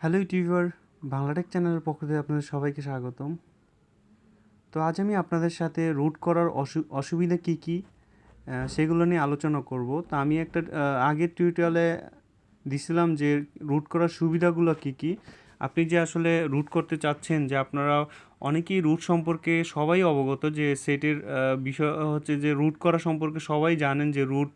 Hello YouTuber Bangla Tech চ্যানেলের পক্ষ থেকে আপনাদের সবাইকে স্বাগতম। তো আজ আমি আপনাদের সাথে রুট করার অসু অসুবিধা কী কী সেগুলো নিয়ে আলোচনা করব। তো আমি একটা আগের টিউটোরিয়ালে দিছিলাম যে রুট করার সুবিধাগুলো কী কী। আপনি যে আসলে রুট করতে চাচ্ছেন, যে আপনারা অনেকেই রুট সম্পর্কে সবাই অবগত, যে সেটের বিষয় হচ্ছে যে রুট করা সম্পর্কে সবাই জানেন যে রুট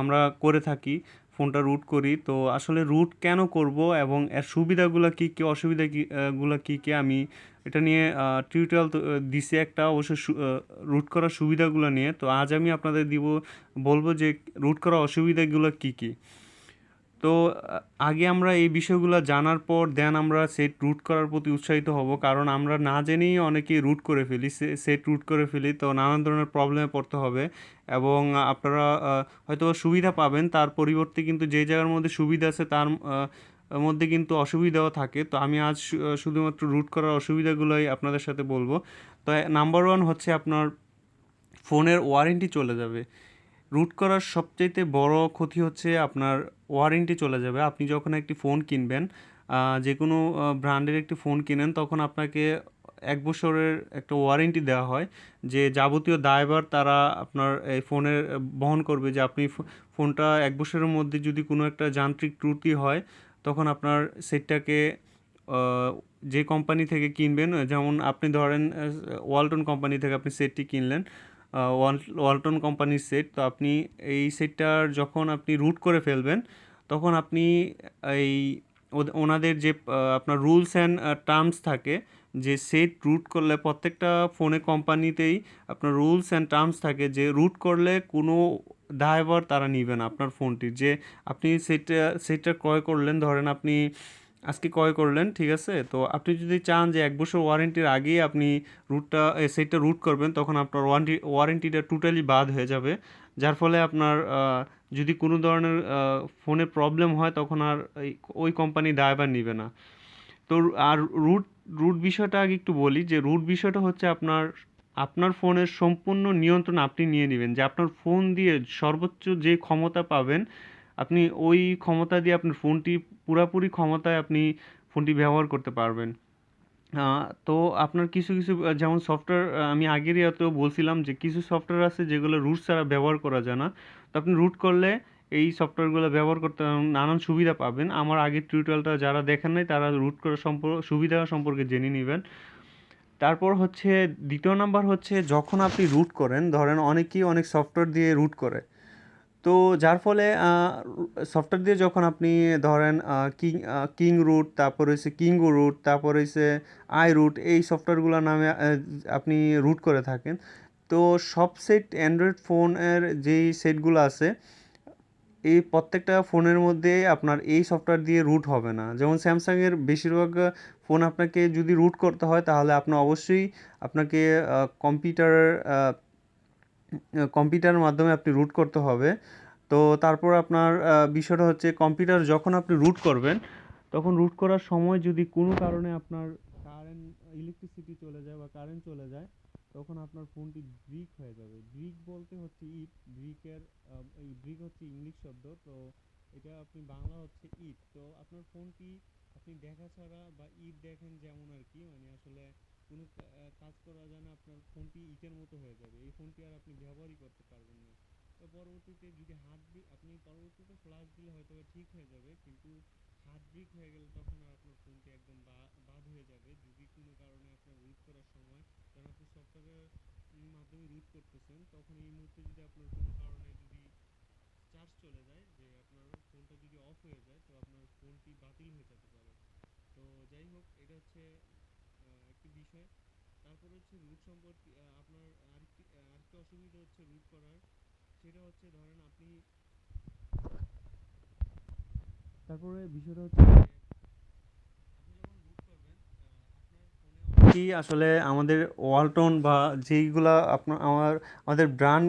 আমরা করে থাকি। ফোনটা রুট করি। তো আসলে রুট কেন করব এবং এর সুবিধাগুলো কী কী অসুবিধা কী গুলো কী কী আমি এটা নিয়ে টিউটোরিয়াল দিছি একটা অবশ্য রুট করার সুবিধাগুলো নিয়ে। তো আজ আমি আপনাদের দিব, বলব যে রুট করার অসুবিধাগুলো কী কী? তো আগে আমরা এই বিষয়গুলো জানার পর দেন আমরা সেট রুট করার প্রতি উৎসাহিত হব। কারণ আমরা না জেনেই অনেকেই রুট করে ফেলি সেট রুট করে ফেলি। তো নানান ধরনের প্রবলেমে পড়তে হবে। এবং আপনারা হয়তো সুবিধা পাবেন। তার পরিবর্তে কিন্তু যে জায়গার মধ্যে সুবিধা আছে তার মধ্যে কিন্তু অসুবিধাও থাকে। তো আমি আজ শুধুমাত্র রুট করার অসুবিধাগুলোই আপনাদের সাথে বলব। তো নাম্বার ওয়ান হচ্ছে আপনার ফোনের ওয়ারেন্টি চলে যাবে। রুট করার সবচাইতে বড় ক্ষতি হচ্ছে আপনার ওয়ারেন্টি চলে যাবে। আপনি যখন একটি ফোন কিনবেন যে কোনো ব্র্যান্ডের একটি ফোন কিনেন, তখন আপনাকে এক বছরের একটা ওয়ারেন্টি দেওয়া হয় যে যাবতীয় দায়বার তারা আপনার এই ফোনের বহন করবে। যে আপনি ফোনটা এক বছরের মধ্যে যদি কোনো একটা যান্ত্রিক ত্রুটি হয়, তখন আপনার সেটটাকে যে কোম্পানি থেকে কিনবেন, যেমন আপনি ধরেন ওয়ালটন কোম্পানি থেকে আপনি সেটটি কিনলেন ওয়ালটন কোম্পানির সেট তো আপনি এই সেটটার যখন আপনি রুট করে ফেলবেন, তখন আপনি এই ওনাদের যে আপনার রুলস অ্যান্ড টার্মস থাকে, যে সেট রুট করলে প্রত্যেকটা ফোনে কোম্পানিতেই আপনার রুলস অ্যান্ড টার্মস থাকে, যে রুট করলে কোনো দায়ভার তারা নিবে না আপনার ফোনটির যে আপনি সেটটা সেটটা ক্রয় করলেন, ধরেন আপনি আজকে ক্রয় করলেন, ঠিক আছে? তো আপনি যদি চান যে এক বছর ওয়ারেন্টির আগেই আপনি রুটটা সেটটা রুট করবেন, তখন আপনার ওয়ারেন্টি, ওয়ারেন্টিটা টোটালি বাদ হয়ে যাবে। যার ফলে আপনার যদি কোনো ধরনের ফোনে প্রবলেম হয়, তখন আর ওই কোম্পানি দায়ভার নিবে না। তো আর রুট রুট বিষয়টা আগে একটু বলি, যে রুট বিষয়টা হচ্ছে আপনার আপনার ফোনের সম্পূর্ণ নিয়ন্ত্রণ আপনি নিয়ে নেবেন। যে আপনার ফোন দিয়ে সর্বোচ্চ যে ক্ষমতা পাবেন আপনি ওই ক্ষমতা দিয়ে আপনার ফোনটি, পুরাপুরি ক্ষমতায় আপনি ফোনটি ব্যবহার করতে পারবেন। তো আপনার কিছু কিছু যেমন সফটওয়্যার আমি আগের ইয়াতেও বলছিলাম যে কিছু সফটওয়্যার আছে যেগুলো রুট ছাড়া ব্যবহার করা যায় না। তো আপনি রুট করলে এই সফটওয়্যারগুলো ব্যবহার করতে নানান সুবিধা পাবেন। আমার আগের টিউটোরিয়ালটা যারা দেখেন নাই, তারা রুট করার সম্পর্ক সুবিধা সম্পর্কে জেনে নেবেন। তারপর হচ্ছে, দ্বিতীয় নাম্বার হচ্ছে, যখন আপনি রুট করেন, ধরেন অনেকেই অনেক সফটওয়্যার দিয়ে রুট করে। তো যার ফলে সফটওয়্যার দিয়ে যখন আপনি ধরেন কিং কিং রুট তারপর হচ্ছে কিঙ্গো রুট তারপর হচ্ছে আই রুট এই সফটওয়্যারগুলোর নামে আপনি রুট করে থাকেন। তো সব সেট অ্যান্ড্রয়েড ফোনের যেই সেটগুলো আছে, এই প্রত্যেকটা ফোনের মধ্যে আপনার এই সফটওয়্যার দিয়ে রুট হবে না। যেমন স্যামসাংয়ের বেশিরভাগ ফোন আপনাকে যদি রুট করতে হয়, তাহলে আপনার অবশ্যই আপনাকে কম্পিউটার কম্পিউটারের মাধ্যমে আপনি রুট করতে হবে। তো তারপর আপনার বিষয়টা হচ্ছে কম্পিউটার যখন আপনি রুট করবেন, তখন রুট করার সময় যদি কোনো কারণে আপনার কারেন্ট ইলেকট্রিসিটি চলে যায় বা কারেন্ট চলে যায়, তখন আপনার ফোনটি ব্রিক হয়ে যাবে। ব্রিক বলতে হচ্ছে ইট ব্রিকের এই ব্রিক হচ্ছে ইংলিশ শব্দ। তো এটা আপনি বাংলা হচ্ছে ইট তো আপনার ফোনটি আপনি দেখা ছাড়া বা ইট দেখেন যেমন আর কি মানে আসলে কোনো কাজ করা যায় না আপনার ফোনটি ইটের মতো হয়ে যাবে। এই ফোনটি আর আপনি ব্যবহারই করতে পারবেন না। তো পরবর্তীতে যদি হাত ব্রিক আপনি পরবর্তীতে ফ্লাশ দিলে হয়তো ঠিক হয়ে যাবে, কিন্তু হাত ব্রিক হয়ে গেলে তখন আর আপনার ফোনটি একদম বা- বাদ হয়ে যাবে। যদি কোনো কারণে আপনার রুট করার সময় কারণ আপনি সফটওয়্যারের মাধ্যমে রুট করতেছেন, তখন এই মুহূর্তে যদি আপনার কোনো কারণে যদি চার্জ চলে যায়, যে আপনার ফোনটা যদি অফ হয়ে যায়, তো আপনার ফোনটি বাতিল হয়ে যেতে পারে। তো যাই হোক, এটা হচ্ছে একটি বিষয় তারপর হচ্ছে রুট সম্পর্কে আপনার আরেকটি আরেকটা অসুবিধা হচ্ছে রুট করার সেটা হচ্ছে ধরেন আপনি তারপরে বিষয়টা হচ্ছে যে আপনি যখন রুট করবেন কি আসলে আমাদের ওয়ালটন বা যেইগুলা আপনার আমার আমাদের ব্র্যান্ড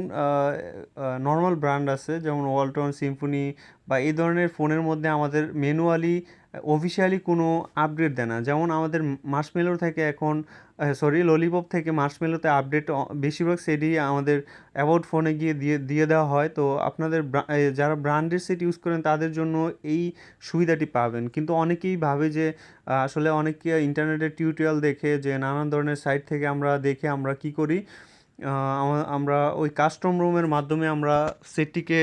নর্মাল ব্র্যান্ড আছে যেমন ওয়ালটন সিম্ফনি বা এই ধরনের ফোনের মধ্যে আমাদের ম্যানুয়ালি অফিসিয়ালি কোনো আপডেট দেয় না। যেমন আমাদের মার্শমেলো থেকে এখন সরি ললিপপ থেকে মার্শমেলোতে আপডেট বেশিরভাগ সেটই আমাদের অ্যাবাউট ফোনে গিয়ে দিয়ে দিয়ে দেওয়া হয়। তো আপনাদের যারা ব্র্যান্ডের সেট ইউজ করেন, তাদের জন্য এই সুবিধাটি পাবেন। কিন্তু অনেকেই ভাবে যে আসলে অনেকে ইন্টারনেটের টিউটোরিয়াল দেখে, যে নানান ধরনের সাইট থেকে আমরা দেখে আমরা কি করি? আমরা ওই কাস্টম রুমের মাধ্যমে আমরা সেটটিকে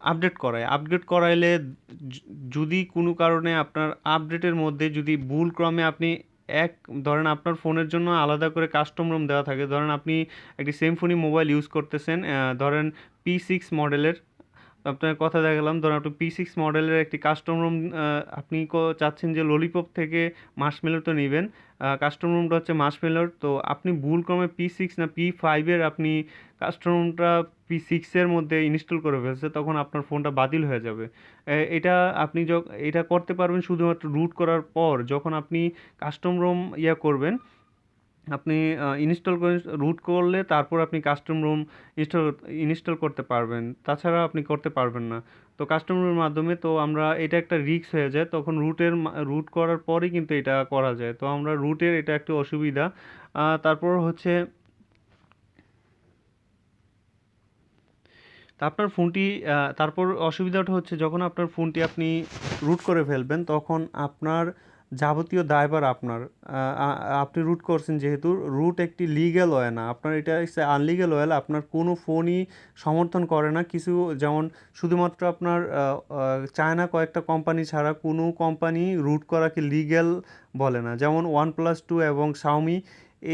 আপডেট করায়। আপডেট করাইলে যদি কোনো কারণে আপনার আপডেটের মধ্যে যদি ভুল ক্রমে আপনি এক, ধরেন আপনার ফোনের জন্য আলাদা করে কাস্টম রুম দেওয়া থাকে, ধরেন আপনি একটি সেম সেমফোনি মোবাইল ইউজ করতেছেন ধরেন পি সিক্স মডেলের আপনার কথা দেখালাম, ধরুন আপনি পি সিক্স মডেলের একটি কাস্টম রুম আপনি চাচ্ছেন যে ললিপপ থেকে মার্শমেলোতে নেবেন। কাস্টম রুমটা হচ্ছে মার্শমেলোর তো আপনি ভুল ক্রমে পি সিক্স না পি ফাইভের আপনি কাস্টম রুমটা পি সিক্সের মধ্যে ইনস্টল করে ফেলছে, তখন আপনার ফোনটা বাতিল হয়ে যাবে। এটা আপনি এটা করতে পারবেন শুধুমাত্র রুট করার পর, যখন আপনি কাস্টম রুম ইয়া করবেন আপনি ইনস্টল করে রুট করলে তারপর আপনি কাস্টম রুম ইনস্টল ইনস্টল করতে পারবেন। তাছাড়া আপনি করতে পারবেন না। তো কাস্টম রুমের মাধ্যমে তো আমরা, এটা একটা রিস্ক হয়ে যায়। তখন রুটের রুট করার পরেই কিন্তু এটা করা যায়। তো আমরা রুটের এটা একটু অসুবিধা। তারপর হচ্ছে আপনার ফোনটি তারপর অসুবিধাটা হচ্ছে যখন আপনার ফোনটি আপনি রুট করে ফেলবেন, তখন আপনার যাবতীয় দায়ভার আপনার। আপনি রুট করছেন যেহেতু রুট একটি লিগ্যাল ওয়ে না। আপনার এটা আনলিগ্যাল ওয়ে আপনার কোনো ফোনই সমর্থন করে না। কিছু যেমন শুধুমাত্র আপনার চায়না কয়েকটা কোম্পানি ছাড়া কোনো কোম্পানি রুট করাকে লিগ্যাল বলে না। যেমন ওয়ান প্লাস টু এবং শাওমি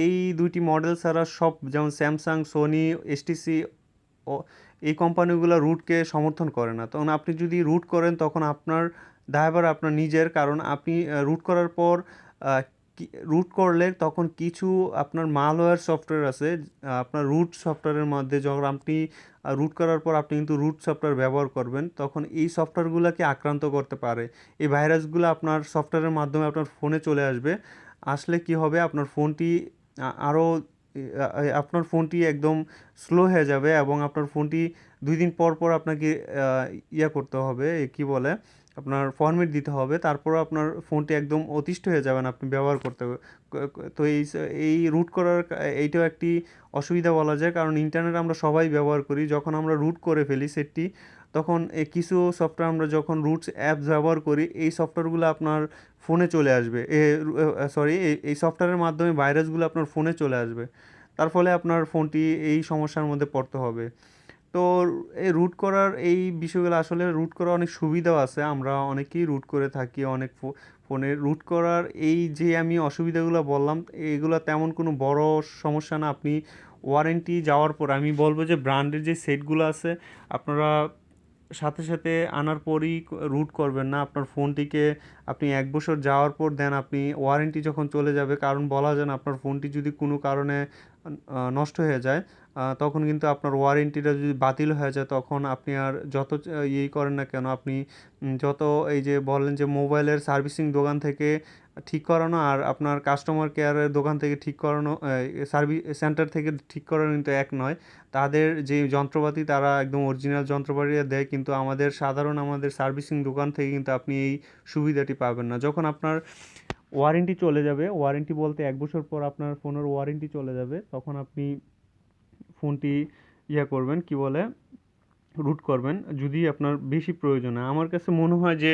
এই দুইটি মডেল ছাড়া সব যেমন স্যামসাং সোনি এসটিসি এই কোম্পানিগুলো রুটকে সমর্থন করে না। তখন আপনি যদি রুট করেন, তখন আপনার দায়ভার আপনার নিজের, কারণ আপনি রুট করার পর রুট করলে তখন কিছু আপনার মালওয়্যার সফটওয়্যার আছে আপনার রুট সফটওয়্যারের মধ্যে যখন আপনি রুট করার পর আপনি কিন্তু রুট সফটওয়্যার ব্যবহার করবেন, তখন এই সফটওয়্যারগুলোকে আক্রান্ত করতে পারে। এই ভাইরাসগুলো আপনার সফটওয়্যারের মাধ্যমে আপনার ফোনে চলে আসবে। আসলে কি হবে? আপনার ফোনটি আরও আপনার ফোনটি একদম স্লো হয়ে যাবে এবং আপনার ফোনটি দুই দিন পর পর আপনাকে ইয়া করতে হবে, কি বলে, আপনার ফর্মেট দিতে হবে তারপর আপনার ফোনটি একদম অতিষ্ঠ হয়ে যাবেন আপনি ব্যবহার করতে, তো এই এই রুট করার এইটাও একটি অসুবিধা বলা যায়, কারণ ইন্টারনেট আমরা সবাই ব্যবহার করি, যখন আমরা রুট করে ফেলি, সেটটি তখন কিছু সফটওয়্যার আমরা যখন রুটস অ্যাপস ব্যবহার করি, এই সফটওয়্যারগুলো আপনার ফোনে চলে আসবে। এ সরি এই সফটওয়্যারের মাধ্যমে ভাইরাসগুলো আপনার ফোনে চলে আসবে। তার ফলে আপনার ফোনটি এই সমস্যার মধ্যে পড়তে হবে। তো এই রুট করার এই বিষয়গুলো আসলে রুট করার অনেক সুবিধাও আছে। আমরা অনেকেই রুট করে থাকি, অনেক ফোনে রুট করার এই যে আমি অসুবিধাগুলো বললাম, এগুলো তেমন কোনো বড় সমস্যা না। আপনি ওয়ারেন্টি যাওয়ার পর, আমি বলব যে ব্র্যান্ডের যে সেটগুলো আছে, আপনারা সাথে সাথে আনার পরই রুট করবেন না। আপনার ফোনটিকে আপনি এক বছর যাওয়ার পর দেন, আপনি ওয়ারেন্টি যখন চলে যাবে, কারণ বলা যায় না, আপনার ফোনটি যদি কোনো কারণে নষ্ট হয়ে যায় তখন কিন্তু আপনার ওয়ারেন্টিটা যদি বাতিল হয়ে যায়, তখন আপনি আর যত ইয়েই করেন না কেন, আপনি যত এই যে বললেন যে মোবাইলের সার্ভিসিং দোকান থেকে ঠিক করানো আর আপনার কাস্টমার কেয়ারের দোকান থেকে ঠিক করানো সার্ভিস সেন্টার থেকে ঠিক করানো কিন্তু এক নয়। তাদের যে যন্ত্রপাতি, তারা একদম অরিজিনাল যন্ত্রপাতি দেয়, কিন্তু আমাদের সাধারণ আমাদের সার্ভিসিং দোকান থেকে কিন্তু আপনি এই সুবিধাটি পাবেন না। যখন আপনার ওয়ারেন্টি চলে যাবে ওয়ারেন্টি বলতে এক বছর পর আপনার ফোনের ওয়ারেন্টি চলে যাবে, তখন আপনি ফোনটি ইয়া করবেন, কি বলে রুট করবেন। যদি আপনার বেশি প্রয়োজন হয়, আমার কাছে মনে হয় যে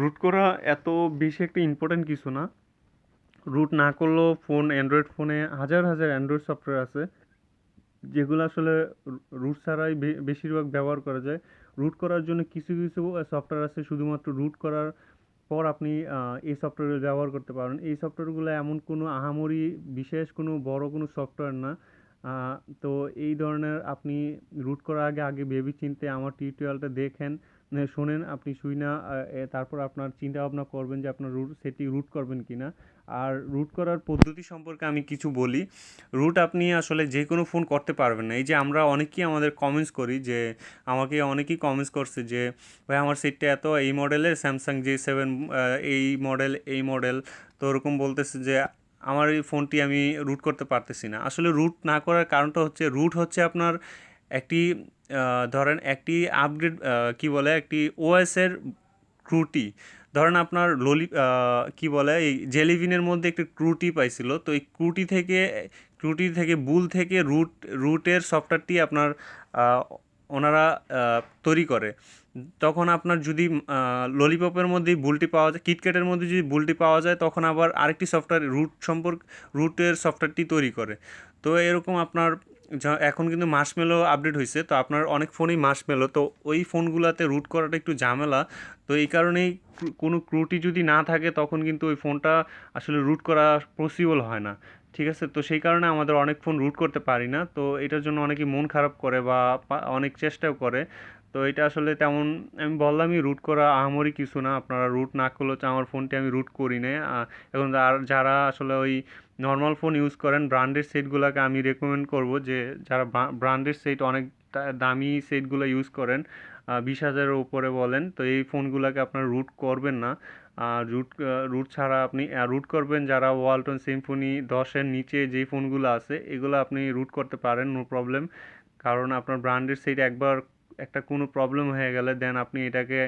রুট করা এত বেশি একটা ইম্পর্ট্যান্ট কিছু না। রুট না করলেও ফোন অ্যান্ড্রয়েড ফোনে হাজার হাজার অ্যান্ড্রয়েড সফটওয়্যার আছে, যেগুলো আসলে রুট ছাড়াই বেশিরভাগ ব্যবহার করা যায়। রুট করার জন্য কিছু কিছু সফটওয়্যার আছে, শুধুমাত্র রুট করার পর আপনি এই সফটওয়্যার ব্যবহার করতে পারেন। এই সফটওয়্যারগুলো এমন কোনো আহামরি, বিশেষ কোনো বড় কোনো সফটওয়্যার না। তো এই ধরনের আপনি রুট করার আগে আগে ভেবে চিন্তে আমার টিউটোরিয়ালটা দেখেন শোনেন, আপনি শুই না তারপর আপনার চিন্তা ভাবনা করবেন যে আপনার রুট সেটি রুট করবেন কিনা। আর রুট করার পদ্ধতি সম্পর্কে আমি কিছু বলি। রুট আপনি আসলে যে কোনো ফোন করতে পারবেন না। এই যে আমরা অনেকেই আমাদের কমেন্টস করি যে, আমাকে অনেকেই কমেন্টস করছে যে, ভাই, আমার সেটটা এত, এই মডেলের স্যামসাং জে সেভেন এই মডেল এই মডেল তো ওরকম বলতেছে যে আমার এই ফোনটি আমি রুট করতে পারতেছি না। আসলে রুট না করার কারণটা হচ্ছে রুট হচ্ছে আপনার একটি ধরেন একটি আপগ্রেড কি বলে, একটি ওএসের ত্রুটি। ধরেন আপনার ললি কি বলে, এই জেলিভিনের মধ্যে একটি ক্রুটি পাইছিল, তো এই ক্রুটি থেকে ক্রুটি থেকে বুল থেকে রুট রুটের সফটওয়্যারটি আপনার ওনারা তৈরি করে। তখন আপনার যদি ললিপপের মধ্যে বুলটি পাওয়া যায় কিটক্যাটের মধ্যে যদি বুলটি পাওয়া যায়, তখন আবার আরেকটি সফটওয়্যার রুট সম্পর্ক রুটের সফটওয়্যারটি তৈরি করে। তো এরকম আপনার এখন কিন্তু মাসমেলো আপডেট হয়েছে তো আপনার অনেক ফোনই মাসমেলো তো ওই ফোনগুলোতে রুট করাটা একটু ঝামেলা। তো এই কারণেই কোনো ক্রুটি যদি না থাকে, তখন কিন্তু ওই ফোনটা আসলে রুট করা পসিবল হয় না। ঠিক আছে? তো সেই কারণে আমাদের অনেক ফোন রুট করতে পারি না। তো এটার জন্য অনেকে মন খারাপ করে বা অনেক চেষ্টাও করে। তো এটা আসলে তেমন, আমি বললামই রুট করা আহামরি কিছু না। আপনারা রুট না করলেও তো আমার ফোনটি আমি রুট করি না এখন আর যারা আসলে ওই নর্মাল ফোন ইউজ করেন ব্র্যান্ডেড সেটগুলোকে আমি রেকমেন্ড করব যে, যারা ব্র্যান্ডেড সেট অনেক দামি সেটগুলো ইউজ করেন বিশ হাজারের উপরে বলেন। তো এই ফোনগুলোকে আপনার রুট করবেন না। আর রুট রুট ছাড়া আপনি রুট করবেন যারা ওয়ালটন সিম্ফনি দশের নিচে যেই ফোনগুলো আছে, এগুলো আপনি রুট করতে পারেন নো প্রবলেম কারণ আপনার ব্র্যান্ডের সেট একবার একটা কোনো প্রবলেম হয়ে গেলে দেন আপনি এটাকে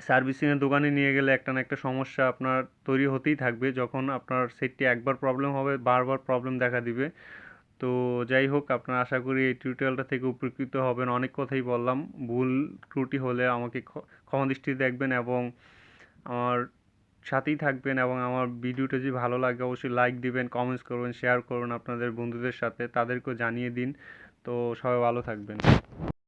সার্ভিসিংয়ের দোকানে নিয়ে গেলে একটা না একটা সমস্যা আপনার তৈরি হতেই থাকবে। যখন আপনার সেটটি একবার প্রবলেম হবে, বারবার প্রবলেম দেখা দিবে। তো যাই হোক, আপনারা আশা করি এই টিউটোরিয়ালটা থেকে উপকৃত হবেন। অনেক কথাই বললাম। ভুল ত্রুটি হলে আমাকে ক্ষ- ক্ষমা দৃষ্টি দেখবেন এবং আমার সাথেই থাকবেন এবং আমার ভিডিওটা যদি ভালো লাগে অবশ্যই লাইক দিবেন কমেন্টস করবেন শেয়ার করবেন আপনাদের বন্ধুদের সাথে। তাদেরকেও জানিয়ে দিন। তো সবাই ভালো থাকবেন।